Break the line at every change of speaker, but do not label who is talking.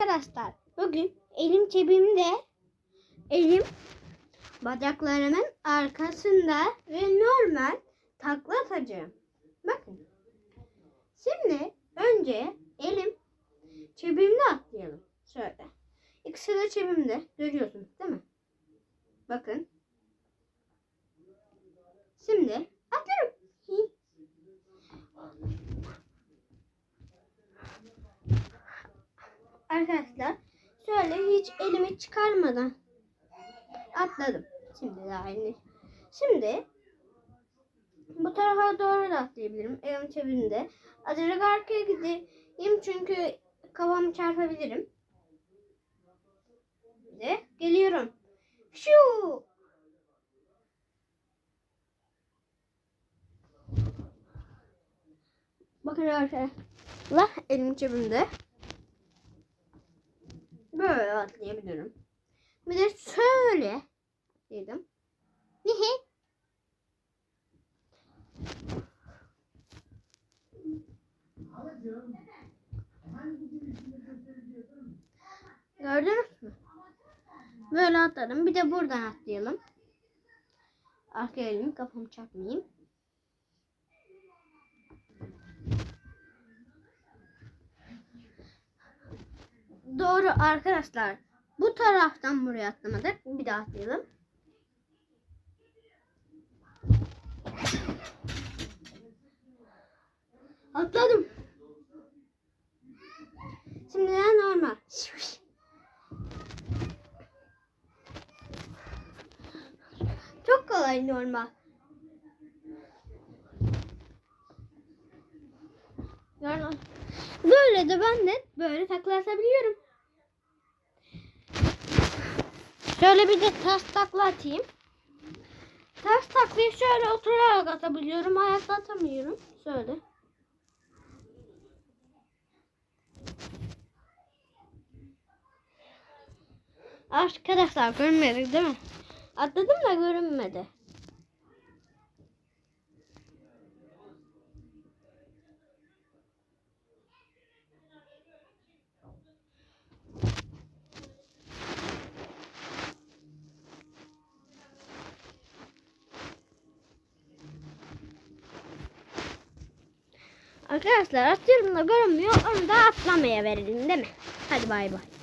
Arkadaşlar bugün elim cebimde elim bacaklarımın arkasında ve normal takla atacağım. Bakın. Şimdi önce elim cebimde atlayalım. Şöyle. İkisi de cebimde. Görüyorsunuz değil mi? Bakın. Şimdi Arkadaşlar şöyle hiç elimi çıkarmadan atladım. Şimdi daha yeni. Şimdi bu tarafa doğru da atlayabilirim. Elim cebimde. Azıcık arkaya gideyim çünkü kafamı çarpabilirim. Ve geliyorum. Şu. Bakın arkadaşlar elim cebimde. Böyle atlayabilirim. Bir de şöyle dedim. Hihi. Gördünüz mü? Böyle atladım. Bir de buradan atlayalım. Arkaya elim kafamı çarpmayayım. Doğru arkadaşlar. Bu taraftan buraya atlamadık. Bir daha atlayalım. Atladım. Şimdi normal. Çok kolay normal. Normal. Böyle de ben de böyle takla atabiliyorum. Şöyle bir de ters takla atayım. Ters taklayı şöyle oturarak atabiliyorum. Ayakta atamıyorum. Şöyle. Arkadaşlar görünmedi değil mi? Atladım da görünmedi. Arkadaşlar atıyorum da görünmüyor. Onu da atlamaya verelim değil mi? Hadi bay bay.